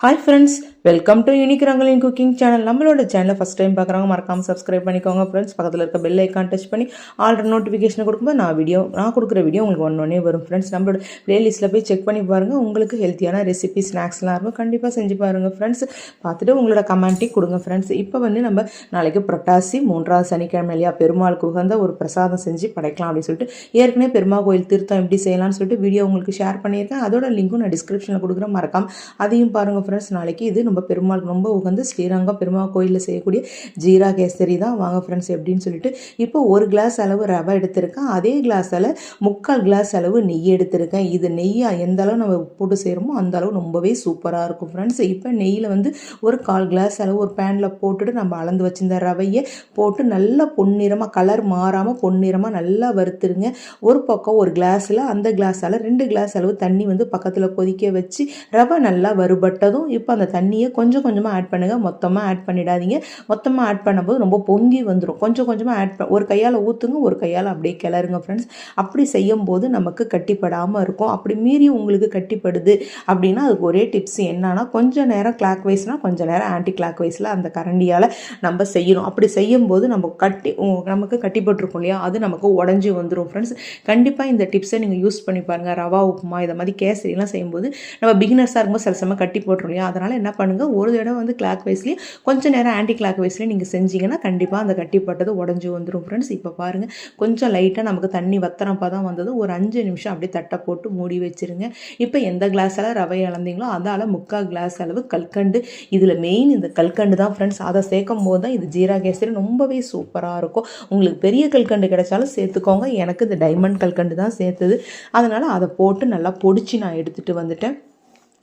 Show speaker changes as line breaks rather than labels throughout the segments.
Hi friends welcome to unique ரங்கலின் cooking channel நம்மளோட சேனலை first time பார்க்குறவங்க மறக்காமல் சப்ஸ்கிரைப் பண்ணிக்கோங்க ஃப்ரெண்ட்ஸ் பக்கத்தில் இருக்க பெல் ஐக்கான் டச் பண்ணி ஆல்ரெடி நோட்டிஃபிகேஷன் கொடுக்கும்போது நான் வீடியோ நான் கொடுக்குற வீடியோ உங்களுக்கு ஒன்று வரும் ஃப்ரெண்ட்ஸ் நம்மளோட பிளேலிஸ்ட்டில் போய் செக் பண்ணி பாருங்கள் உங்களுக்கு ஹெல்த்தியான ரெசிபி ஸ்நாக்ஸ்லாம் இருக்கும். கண்டிப்பாக செஞ்சு பாருங்கள் ஃப்ரெண்ட்ஸ் பார்த்துட்டு உங்களோட கமெண்ட்டையும் கொடுங்க ஃப்ரெண்ட்ஸ் இப்போ வந்து நம்ம நாளைக்கு புரட்டாசி மூன்றாவது சனிக்கிழமை இல்லையா பெருமாளுக்கு உகந்த ஒரு பிரசாதம் செஞ்சு படைக்கலாம் அப்படின்னு சொல்லிட்டு ஏற்கனவே பெருமாள் கோயில் திருத்தம் எப்படி செய்யலாம்னு சொல்லிட்டு வீடியோ உங்களுக்கு ஷேர் பண்ணியிருக்கேன். அதோட லிங்க்கும் நான் டிஸ்கிரிப்ஷனில் கொடுக்குறேன். மறக்காம அதையும் பாருங்கள் ஃப்ரெண்ட்ஸ் நாளைக்கு இது நம்ம பெருமாளுக்கு ரொம்ப உகந்து ஸ்ரீரங்கம் பெருமாள் கோயிலில் செய்யக்கூடிய ஜீரா கேசரி தான். வாங்க ஃப்ரெண்ட்ஸ் எப்படின்னு சொல்லிட்டு இப்போ ஒரு கிளாஸ் அளவு ரவை எடுத்திருக்கேன். அதே கிளாஸில் முக்கால் கிளாஸ் அளவு நெய் எடுத்திருக்கேன். இது நெய்யை எந்த அளவு நம்ம போட்டு செய்கிறோமோ அந்த அளவு ரொம்பவே சூப்பராக இருக்கும் ஃப்ரெண்ட்ஸ் இப்போ நெய்யில் வந்து ஒரு கால் கிளாஸ் அளவு ஒரு பேனில் போட்டுட்டு நம்ம அளந்து வச்சிருந்த ரவையை போட்டு நல்லா பொன்னிறமாக கலர் மாறாமல் பொன்னிறமாக நல்லா வறுத்துருங்க. ஒரு பக்கம் ஒரு கிளாஸில் அந்த கிளாஸால் ரெண்டு கிளாஸ் அளவு தண்ணி வந்து பக்கத்தில் கொதிக்க வச்சு ரவை நல்லா வறுபட்டதும் இப்போ அந்த தண்ணியை கொஞ்சம் கொஞ்சமாக ஆட் பண்ணுங்கள் மொத்தமாக ஆட் பண்ணிடாதீங்க. மொத்தமாக ஆட் பண்ணும்போது ரொம்ப பொங்கி வந்துடும் கொஞ்சம் கொஞ்சமாக ஆட் ப ஒரு கையால் ஊற்றுங்க ஒரு கையால் அப்படியே கிளறுங்க ஃப்ரெண்ட்ஸ் அப்படி செய்யும்போது நமக்கு கட்டிப்படாமல் இருக்கும். அப்படி மீறி உங்களுக்கு கட்டிப்படுது அப்படின்னா அதுக்கு ஒரே டிப்ஸ் என்னன்னா கொஞ்சம் நேரம் கிளாக் வைஸ்னால் கொஞ்சம் நேரம் ஆன்டி கிளாக் வைஸில் அந்த கரண்டியால் நம்ம செய்யணும். அப்படி செய்யும்போது நம்ம கட்டி நமக்கு கட்டிப்பட்டிருக்கும் இல்லையா? அது நமக்கு உடஞ்சி வந்துடும் ஃப்ரெண்ட்ஸ் கண்டிப்பாக இந்த டிப்ஸை நீங்கள் யூஸ் பண்ணி பாருங்கள் ரவா உப்புமா இதை மாதிரி கேசரிலாம் செய்யும்போது நம்ம பிகினர்ஸாக இருக்கும்போது சில சமயம் கட்டி போட்டுரும் இல்லையா அதனால் என்ன பண்ணுங்கள் ஒரு தடவை வந்து கிளாக் வைஸ்லேயும் கொஞ்சம் நேரம் ஆன்டி கிளாக் வைஸ்லேயும் நீங்கள் செஞ்சீங்கன்னா கண்டிப்பாக அந்த கட்டிப்பட்டது உடஞ்சி வந்துடும் ஃப்ரெண்ட்ஸ் இப்போ பாருங்கள் கொஞ்சம் லைட்டாக நமக்கு தண்ணி வத்தனப்பா தான் வந்தது. ஒரு அஞ்சு நிமிஷம் அப்படியே தட்டை போட்டு மூடி வச்சிருங்க. இப்போ எந்த கிளாஸால் ரவை இழந்தீங்களோ அதால் முக்கால் கிளாஸ் அளவு கல்கண்டு. இதில் மெயின் இந்த கல்கண்டு தான் ஃப்ரெண்ட்ஸ் அதை சேர்க்கும் போது தான் இது ஜீரா கேசரி ரொம்பவே சூப்பராக இருக்கும். உங்களுக்கு பெரிய கல்கண்டு கிடைச்சாலும் சேர்த்துக்கோங்க. எனக்கு இந்த டைமண்ட் கல்கண்டு தான் சேர்த்தது. அதனால் அதை போட்டு நல்லா பொடிச்சு நான் எடுத்துகிட்டு வந்துட்டேன்.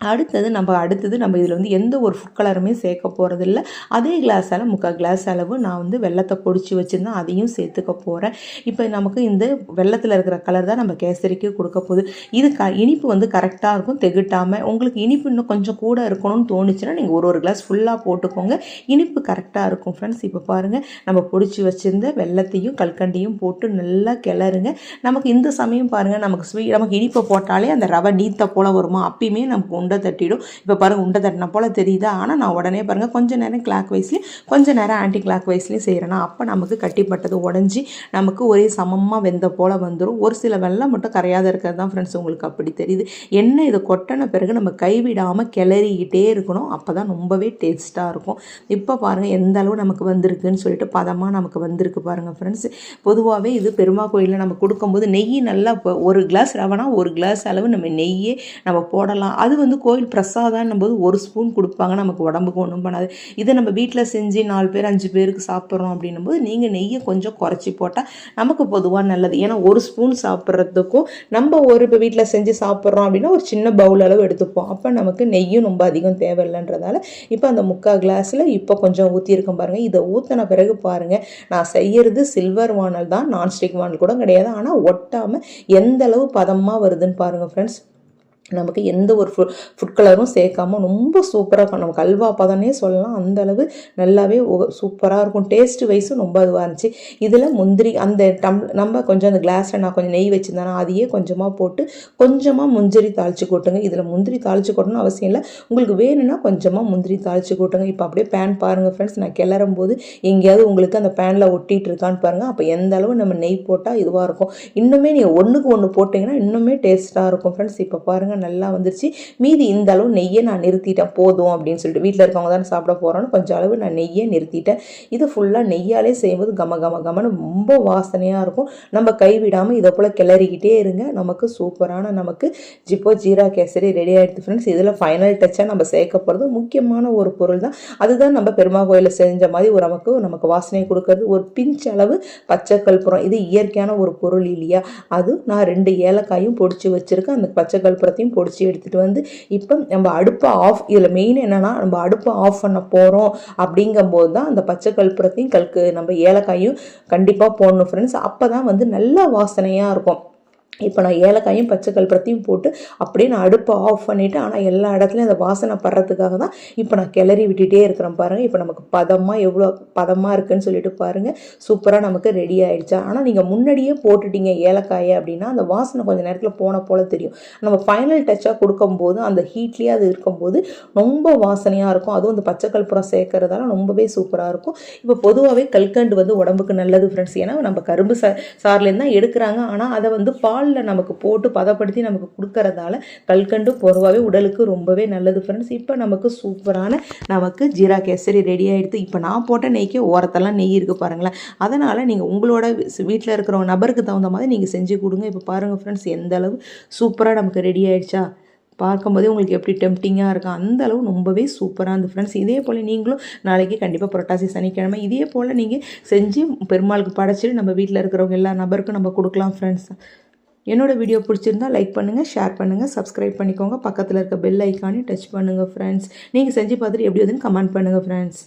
அடுத்தது நம்ம அடுத்தது நம்ம இதில் வந்து எந்த ஒரு ஃபுட் கலருமே சேர்க்க போகிறதில்ல அதே கிளாஸால் முக்கால் கிளாஸ் அளவு நான் வந்து வெள்ளத்தை பொடிச்சு வச்சுருந்தேன் அதையும் சேர்த்துக்க போகிறேன் இப்போ நமக்கு இந்த வெள்ளத்தில் இருக்கிற கலர் தான் நம்ம கேசரிக்கு கொடுக்க போகுது. இது க இனிப்பு வந்து கரெக்டாக இருக்கும் தெகிட்டாமல் உங்களுக்கு இனிப்பு இன்னும் கொஞ்சம் கூட இருக்கணும்னு தோணுச்சுன்னா நீங்கள் ஒரு ஒரு கிளாஸ் ஃபுல்லாக போட்டுக்கோங்க. இனிப்பு கரெக்டாக இருக்கும் ஃப்ரெண்ட்ஸ் இப்போ பாருங்கள் நம்ம பொடிச்சு வச்சுருந்த வெள்ளத்தையும் கல்கண்டையும் போட்டு நல்லா கிளறுங்க. நமக்கு இந்த சமயம் பாருங்கள் நமக்கு ஸ்வீட் நமக்கு இனிப்பை போட்டாலே அந்த ரவை நீத்த போல் வருமா? அப்பயுமே நமக்கு உண்டை தட்டிடும். இப்போ பாருங்கள் உண்டை தட்டின போல் தெரியுது. ஆனால் நான் உடனே பாருங்கள் கொஞ்ச நேரம் கிளாக் வைஸ்லேயும் கொஞ்ச நேரம் ஆன்டி கிளாக் வைஸ்லேயும் செய்கிறேன்னா அப்போ நமக்கு கட்டிப்பட்டது உடஞ்சி நமக்கு ஒரே சமமாக வெந்த போல் வந்துடும் ஒரு சில வெள்ளம் மட்டும் கரையாத இருக்கிறது தான் ஃப்ரெண்ட்ஸ் உங்களுக்கு அப்படி தெரியுது. என்ன இதை கொட்டின பிறகு நம்ம கைவிடாமல் கிளறிக்கிட்டே இருக்கணும் அப்போ தான் ரொம்பவே டேஸ்ட்டாக இருக்கும். இப்போ பாருங்கள் எந்த அளவு நமக்கு வந்திருக்குன்னு சொல்லிட்டு பதமாக நமக்கு வந்திருக்கு பாருங்கள் ஃப்ரெண்ட்ஸ் பொதுவாகவே இது பெருமா கோயிலில் நம்ம கொடுக்கும்போது நெய் நல்லா இப்போ ஒரு கிளாஸ் ரவனா ஒரு கிளாஸ் அளவு நம்ம நெய்யே நம்ம போடலாம். அது வந்து கோயில் பிரசாதம்னும் போது ஒரு ஸ்பூன் கொடுப்பாங்க. நமக்கு உடம்புக்கு ஒன்றும் பண்ணாது. இதை நம்ம வீட்டில் செஞ்சு நாலு பேர் அஞ்சு பேருக்கு சாப்பிட்றோம் அப்படின்னும் போது நீங்கள் நெய்யை கொஞ்சம் குறைச்சி போட்டால் நமக்கு பொதுவாக நல்லது. ஏன்னா ஒரு ஸ்பூன் சாப்பிட்றதுக்கும் நம்ம ஒரு இப்போ வீட்டில் செஞ்சு சாப்பிட்றோம் அப்படின்னா ஒரு சின்ன பவுல் அளவு எடுத்துப்போம். அப்போ நமக்கு நெய்யும் ரொம்ப அதிகம் தேவையில்லைன்றதால இப்போ அந்த முக்கால் கிளாஸில் இப்போ கொஞ்சம் ஊற்றியிருக்கோம் பாருங்கள் இதை ஊற்றின பிறகு பாருங்கள் நான் செய்கிறது சில்வர் வானல் தான் நான்ஸ்டிக் வானல் கூட கிடையாது. ஆனால் ஒட்டாமல் எந்த அளவு பதமாக வருதுன்னு பாருங்கள் ஃப்ரெண்ட்ஸ் நமக்கு எந்த ஒரு ஃபுட் ஃபுட் கலரும் சேர்க்காம ரொம்ப சூப்பராக இருக்கும். நமக்கு அல்வா பதனே சொல்லலாம். அந்த அளவு நல்லாவே சூப்பராக இருக்கும். டேஸ்ட் வைஸும் ரொம்ப இதுவாக இருந்துச்சு. இதில் முந்திரி அந்த டம் நம்ம கொஞ்சம் அந்த கிளாஸில் நான் கொஞ்சம் நெய் வச்சுருந்தேன்னா அதையே கொஞ்சமாக போட்டு கொஞ்சமாக முந்திரி தாளித்து கொட்டுங்க. இதில் முந்திரி தாளித்து கொட்டணும் அவசியம் இல்லை. உங்களுக்கு வேணும்னா கொஞ்சமாக முந்திரி தாளித்து கொட்டுங்க. இப்போ அப்படியே பேன் பாருங்கள் ஃப்ரெண்ட்ஸ் நான் கிளறும் போது எங்கேயாவது உங்களுக்கு அந்த பேனில் ஒட்டிகிட்டு இருக்கான்னு பாருங்கள் அப்போ எந்த அளவு நம்ம நெய் போட்டால் இதுவாக இருக்கும். இன்னுமே நீங்கள் ஒன்றுக்கு ஒன்று போட்டிங்கன்னா இன்னுமே டேஸ்ட்டாக இருக்கும் ஃப்ரெண்ட்ஸ் இப்போ பாருங்கள் நல்லா வந்துருச்சு. மீதி இந்த அளவு நெய்யை நான் நிறுத்திட்டேன். போதும் அப்படின்னு சொல்லிட்டு வீட்டில் இருக்கவங்க தானே சாப்பிட போகிறோன்னு கொஞ்சம் அளவு நான் நெய்யை நிறுத்திட்டேன். இது ஃபுல்லாக நெய்யாலே செய்யும்போது கம கம கமன்னு ரொம்ப வாசனையாக இருக்கும். நம்ம கைவிடாமல் இதை போல் கிளறிக்கிட்டே இருங்க. நமக்கு சூப்பரான நமக்கு ஜிப்போ ஜீரா கேசரி ரெடி ஆகிடுது ஃப்ரெண்ட்ஸ் இதில் ஃபைனல் டச்சாக நம்ம சேர்க்க போகிறது முக்கியமான ஒரு பொருள் தான். அதுதான் நம்ம பெருமா கோயிலில் செஞ்ச மாதிரி ஒரு நமக்கு நமக்கு வாசனை கொடுக்கறது. ஒரு பிஞ்ச் அளவு பச்சை கற்பூரம். இது இயற்கையான ஒரு பொருள் இல்லையா? அது நான் ரெண்டு ஏலக்காயும் பொடிச்சு வச்சுருக்கேன். அந்த பச்சை கற்பூரத்தையும் பொடிச்சு எடுத்துகிட்டு வந்து இப்போ நம்ம அடுப்பை ஆஃப் இதில் மெயின் என்னென்னா நம்ம அடுப்பை ஆஃப் பண்ண போகிறோம் அப்படிங்கும்போது தான் அந்த பச்சை கற்பூரத்தையும் கல்கு நம்ம ஏலக்காயும் கண்டிப்பாக போடணும் ஃப்ரெண்ட்ஸ் அப்போ தான் வந்து நல்ல வாசனையாக இருக்கும். இப்போ நான் ஏலக்காயும் பச்சை கல்பரத்தையும் போட்டு அப்படியே நான் அடுப்பை ஆஃப் பண்ணிவிட்டு ஆனால் எல்லா இடத்துலையும் அந்த வாசனை படுறதுக்காக தான் இப்போ நான் கிளறி விட்டுகிட்டே இருக்கிறேன் பாருங்கள் இப்போ நமக்கு பதமாக எவ்வளோ பதமாக இருக்குன்னு சொல்லிட்டு பாருங்கள் சூப்பராக நமக்கு ரெடி ஆகிடுச்சா ஆனால் நீங்கள் முன்னாடியே போட்டுட்டீங்க ஏலக்காயை அப்படின்னா அந்த வாசனை கொஞ்சம் நேரத்தில் போன போல் தெரியும். நம்ம ஃபைனல் டச்சாக கொடுக்கும்போது அந்த ஹீட்லேயே அது இருக்கும்போது ரொம்ப வாசனையாக இருக்கும். அதுவும் அந்த பச்சை கற்பூரம் சேர்க்கறதால ரொம்பவே சூப்பராக இருக்கும். இப்போ பொதுவாகவே கல்கண்டு வந்து உடம்புக்கு நல்லது ஃப்ரெண்ட்ஸ் ஏன்னா நம்ம கரும்பு சா சார்லேருந்து தான் எடுக்கிறாங்க. ஆனால் அதை வந்து பாலில் நமக்கு போட்டு பதப்படுத்தி நமக்கு கொடுக்கறதால கல்கண்டு பொதுவாகவே உடலுக்கு ரொம்பவே நல்லது ஃப்ரெண்ட்ஸ் இப்போ நமக்கு சூப்பரான நமக்கு ஜீரா கேசரி ரெடி ஆகிடுது இப்போ நான் போட்ட நெய்க்கு ஓரத்தெல்லாம் நெய் இருக்குது பாருங்களேன். அதனால் நீங்கள் உங்களோட வீட்டில் இருக்கிற நபருக்கு தகுந்த மாதிரி நீங்கள் செஞ்சு கொடுங்க. இப்போ பாருங்கள் ஃப்ரெண்ட்ஸ் எந்த அளவு சூப்பராக நமக்கு ரெடி ஆகிடுச்சா பார்க்கும்போதே உங்களுக்கு எப்படி டெம்டிங்காக இருக்கும் அந்த அளவு ரொம்பவே சூப்பராக இருந்து ஃப்ரெண்ட்ஸ் இதே போல் நீங்களும் நாளைக்கு கண்டிப்பாக புரட்டாசி சனிக்கிழமை இதே போல் நீங்கள் செஞ்சு பெருமாளுக்கு படைச்சிட்டு நம்ம வீட்டில் இருக்கிறவங்க எல்லா நபருக்கும் நம்ம கொடுக்கலாம் ஃப்ரெண்ட்ஸ் என்னோடய வீடியோ பிடிச்சிருந்தா லைக் பண்ணுங்கள் ஷேர் பண்ணுங்கள் சப்ஸ்கிரைப் பண்ணிக்கோங்க. பக்கத்தில் இருக்க பெல் ஐக்கானையும் டச் பண்ணுங்கள் ஃப்ரெண்ட்ஸ் நீங்கள் செஞ்சு பார்த்துட்டு எப்படி வருதுன்னு கமெண்ட் பண்ணுங்கள் ஃப்ரெண்ட்ஸ்